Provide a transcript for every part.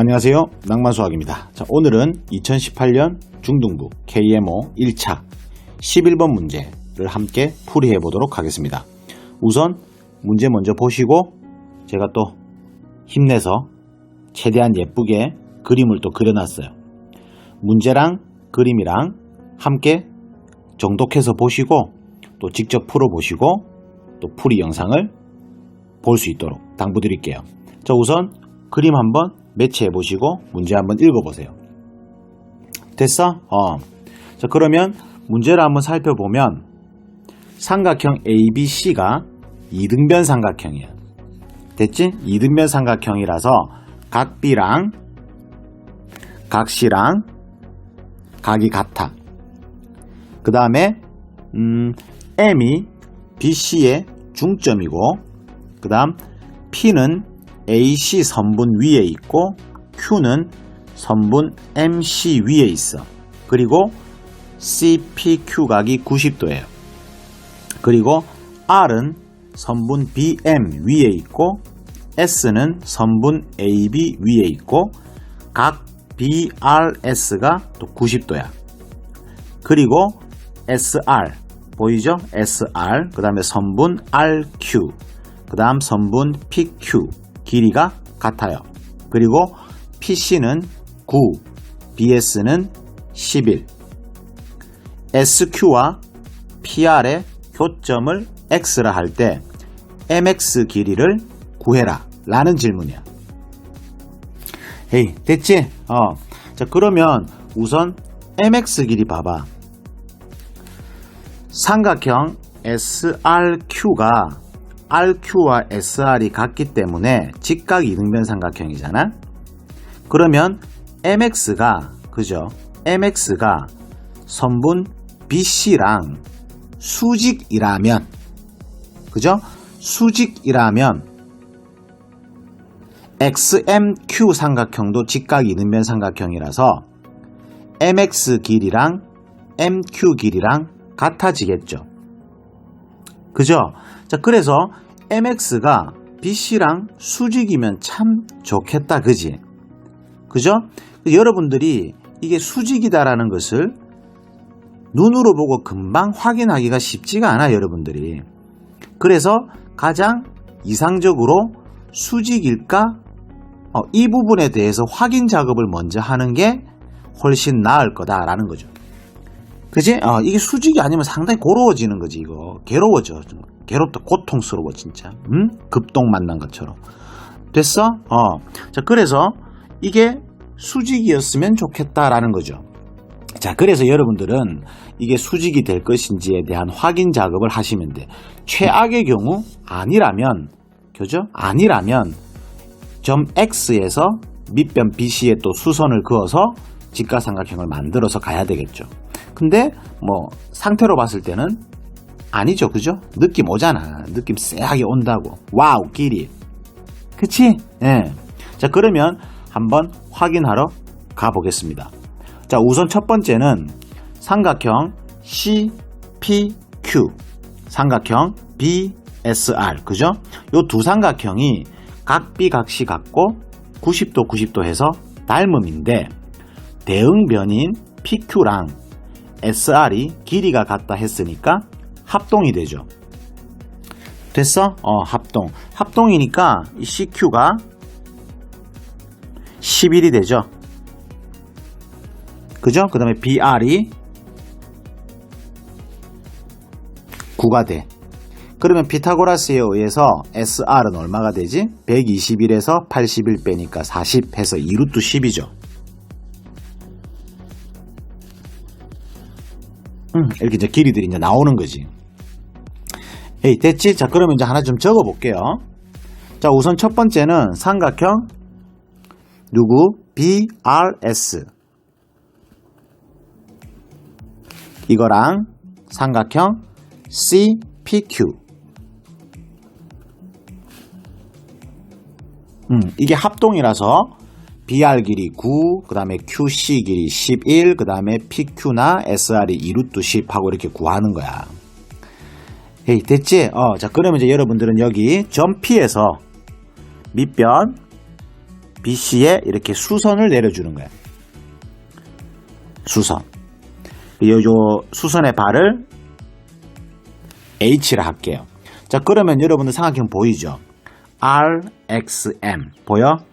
안녕하세요. 낭만수학입니다. 자, 오늘은 2018년 중등부 KMO 1차 11번 문제를 함께 풀이해 보도록 하겠습니다. 우선 문제 먼저 보시고 제가 또 힘내서 최대한 예쁘게 그림을 또 그려놨어요. 문제랑 그림이랑 함께 정독해서 보시고 또 직접 풀어보시고 또 풀이 영상을 볼 수 있도록 당부드릴게요. 자, 우선 그림 한번 매치해 보시고 문제 한번 읽어 보세요. 됐어? 어. 자, 그러면 문제를 한번 살펴보면 삼각형 ABC가 이등변 삼각형이야. 됐지? 이등변 삼각형이라서 각 B랑 각 C랑 각이 같아. 그 다음에 음, M이 BC의 중점이고 그 다음 P는 AC 선분 위에 있고 Q는 선분 MC 위에 있어. 그리고 CPQ 각이 90도예요. 그리고 R은 선분 BM 위에 있고 S는 선분 AB 위에 있고 각 BRS가 또 90도야. 그리고 SR 보이죠? SR 그 다음에 선분 RQ 그 다음 선분 PQ 길이가 같아요. 그리고 PC는 9 BS는 11 SQ와 PR의 교점을 X라 할 때 MX 길이를 구해라 라는 질문이야. 헤이 됐지? 어. 자 그러면 우선 MX 길이 봐봐. 삼각형 SRQ가 RQ와 SR이 같기 때문에 직각 이등변 삼각형이잖아. 그러면 MX가 그죠? MX가 선분 BC랑 수직이라면 그죠? 수직이라면 XMQ 삼각형도 직각 이등변 삼각형이라서 MX 길이랑 MQ 길이랑 같아지겠죠. 그죠? 자, 그래서 MX가 BC랑 수직이면 참 좋겠다. 그지? 그죠? 여러분들이 이게 수직이다라는 것을 눈으로 보고 금방 확인하기가 쉽지가 않아, 여러분들이. 그래서 가장 이상적으로 수직일까? 어, 이 부분에 대해서 확인 작업을 먼저 하는 게 훨씬 나을 거다라는 거죠. 그지? 어, 이게 수직이 아니면 상당히 고로워지는 거지, 이거. 괴로워져. 좀 괴롭다. 고통스러워, 진짜. 음? 급동 만난 것처럼. 됐어? 어. 자, 그래서 이게 수직이었으면 좋겠다라는 거죠. 자, 그래서 여러분들은 이게 수직이 될 것인지에 대한 확인 작업을 하시면 돼. 최악의 경우 아니라면, 그죠? 아니라면 점 X에서 밑변 BC에 또 수선을 그어서 직각삼각형을 만들어서 가야 되겠죠. 근데 뭐 상태로 봤을 때는 아니죠, 그죠? 느낌 오잖아. 느낌 쎄하게 온다고. 와우, 길이. 그치? 예. 자, 그러면 한번 확인하러 가보겠습니다. 자, 우선 첫 번째는 삼각형 CPQ, 삼각형 BSR, 그죠? 요 두 삼각형이 각 B 각시 같고 90도 90도 해서 닮음인데 대응변인 PQ랑 SR이 길이가 같다 했으니까 합동이 되죠. 됐어? 어, 합동. 합동이니까 이 CQ가 11이 되죠. 그죠? 그 다음에 BR이 9가 돼. 그러면 피타고라스에 의해서 SR은 얼마가 되지? 121에서 81 빼니까 40 해서 2루트 10이죠. 음, 이렇게 이제 길이들이 이제 나오는 거지. 에이, 됐지? 자, 그러면 이제 하나 좀 적어 볼게요. 자, 우선 첫 번째는 삼각형 누구? BRS. 이거랑 삼각형 CPQ. 음, 이게 합동이라서 BR 길이 9, 그 다음에 QC 길이 11, 그 다음에 PQ나 SR이 2루트 10 하고 이렇게 구하는 거야. 헤이, 됐지? 어, 자, 그러면 이제 여러분들은 여기 점 P에서 밑변 BC에 이렇게 수선을 내려주는 거야. 수선. 요, 요 수선의 발을 H라 할게요. 자, 그러면 여러분들 삼각형 보이죠? RXM. 보여?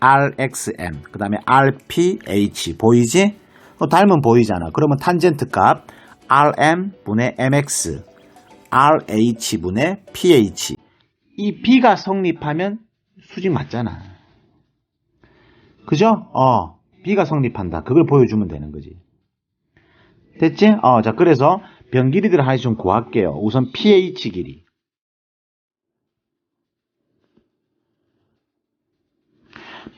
RXM. 그 다음에 RPH. 보이지? 어, 닮은 보이잖아. 그러면 탄젠트 값 RM분의 MX. RH분의 PH. 이 B가 성립하면 수직 맞잖아. 그죠? 어, B가 성립한다. 그걸 보여주면 되는 거지. 됐지? 어, 자, 그래서 변 길이들을 하나씩 좀 구할게요. 우선 pH 길이.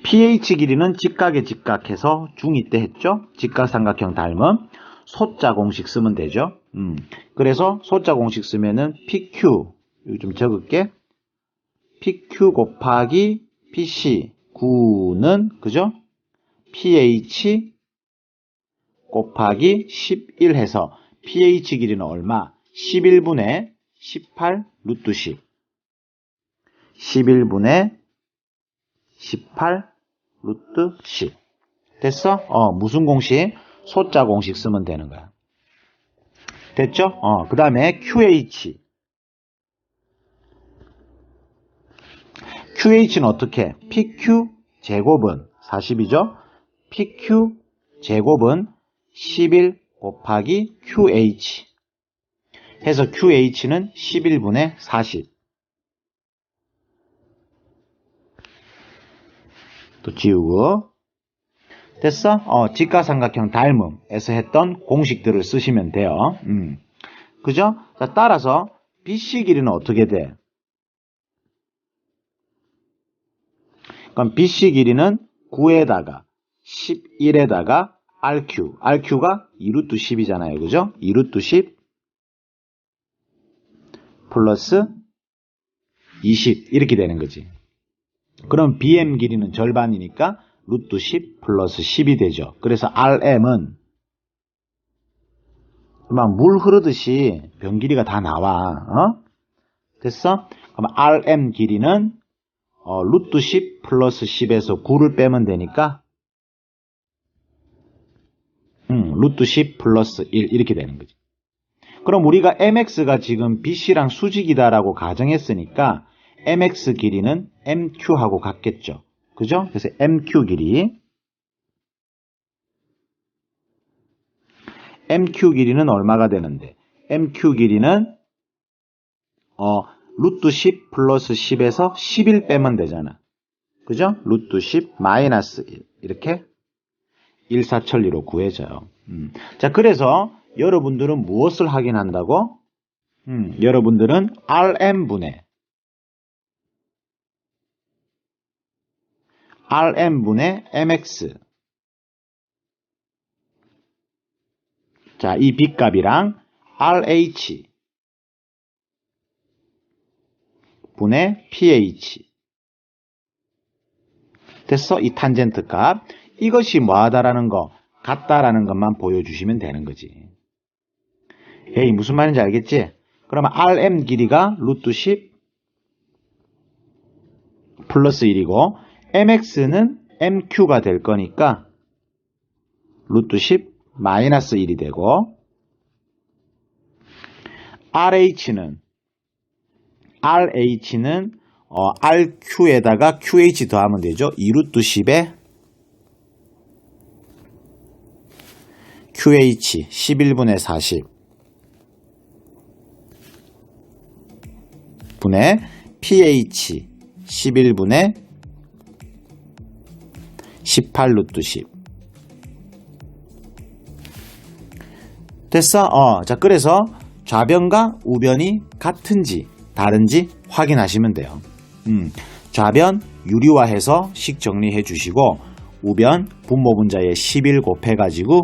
pH 길이는 직각에 직각해서 중2 때 했죠? 직각삼각형 닮은 소자 공식 쓰면 되죠? 음. 그래서 소자 공식 쓰면은 PQ, 좀 적을게. PQ 곱하기 PC 9는, 그죠? pH 곱하기 11 해서 pH 길이는 얼마? 11분의 18 루트 10. 11분의 18 루트 10. 됐어? 어, 무슨 공식? 소자 공식 쓰면 되는 거야. 됐죠? 어, 그 다음에 QH. QH는 어떻게? PQ 제곱은 40이죠? PQ 제곱은 11 곱하기 QH 해서 QH는 11분의 40 또 지우고 됐어? 어, 직각삼각형 닮음에서 했던 공식들을 쓰시면 돼요. 음. 그죠? 자, 따라서 BC 길이는 어떻게 돼? 그럼 BC 길이는 9에다가 11에다가 RQ. RQ가 2루트 10이잖아요. 그죠? 2루트 10 플러스 20 이렇게 되는 거지. 그럼 BM 길이는 절반이니까 루트 10 플러스 10이 되죠. 그래서 RM은 막물 흐르듯이 변 길이가 다 나와. 어? 됐어? 그럼 RM 길이는 어, 루트 10 플러스 10에서 9를 빼면 되니까 음, 루트 10 플러스 1 이렇게 되는 거지. 그럼 우리가 mx가 지금 bc랑 수직이다라고 가정했으니까 mx 길이는 mq하고 같겠죠. 그죠? 그래서 mq 길이 mq 길이는 얼마가 되는데 mq 길이는 어 루트 10 플러스 10에서 11 빼면 되잖아. 그죠? 루트 10 마이너스 1 이렇게 일사천리로 구해져요. 음. 자, 그래서 여러분들은 무엇을 확인한다고? 음, 여러분들은 RM분의 RM분의 MX. 자, 이 B값이랑 RH 분의 pH. 됐어? 이 탄젠트 값. 이것이 뭐하다라는 거? 같다라는 것만 보여주시면 되는 거지. 에이 무슨 말인지 알겠지? 그러면 RM 길이가 루트 10 플러스 1이고 MX는 MQ가 될 거니까 루트 10 마이너스 1이 되고 RH는 RH는 어, RQ에다가 QH 더하면 되죠. 2루트 10에 QH 11분의 40 분의 pH 11분의 18루트 10 됐어? 어, 자 그래서 좌변과 우변이 같은지 다른지 확인하시면 돼요. 음, 좌변 유리화해서 식 정리해 주시고 우변 분모 분자에 11 곱해 가지고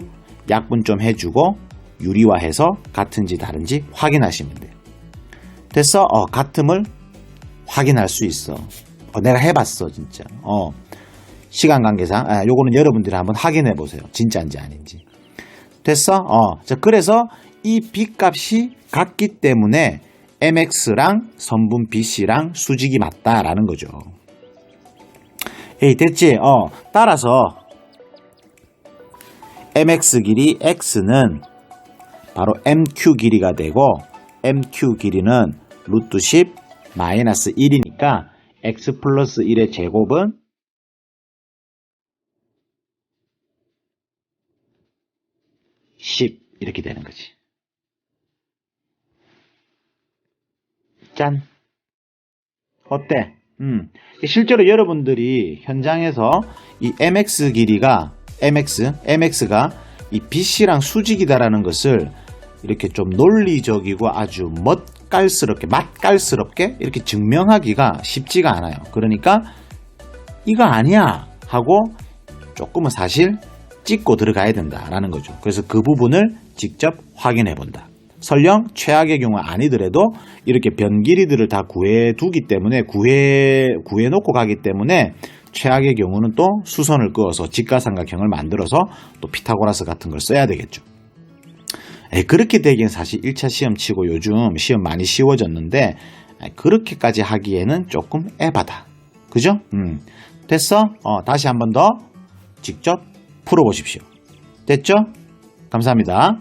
약분 좀 해주고 유리화해서 같은지 다른지 확인하시면 돼요. 됐어? 어, 같음을 확인할 수 있어. 어, 내가 해봤어, 진짜. 어, 시간 관계상, 아, 요거는 여러분들이 한번 확인해 보세요. 진짜인지 아닌지. 됐어? 어, 자, 그래서 이 B값이 같기 때문에 MX랑 선분 BC랑 수직이 맞다라는 거죠. 에이 됐지? 어 따라서 mx 길이 x는 바로 mq 길이가 되고 mq 길이는 루트 10 마이너스 1이니까 x 플러스 1의 제곱은 10 이렇게 되는 거지. 짠. 어때? 음. 실제로 여러분들이 현장에서 이 mx 길이가 mx, mx가 이 BC랑 수직이다라는 것을 이렇게 좀 논리적이고 아주 멋깔스럽게, 맛깔스럽게 이렇게 증명하기가 쉽지가 않아요. 그러니까 이거 아니야 하고 조금은 사실 찍고 들어가야 된다라는 거죠. 그래서 그 부분을 직접 확인해 본다. 설령 최악의 경우 아니더라도 이렇게 변 길이들을 다 구해 두기 때문에 구해 구해 놓고 가기 때문에 최악의 경우는 또 수선을 그어서 직가삼각형을 만들어서 또 피타고라스 같은 걸 써야 되겠죠. 에, 그렇게 되기엔 사실 1차 시험 치고 요즘 시험 많이 쉬워졌는데 에, 그렇게까지 하기에는 조금 에바다. 그죠? 음. 됐어? 어, 다시 한 번 더 직접 풀어보십시오. 됐죠? 감사합니다.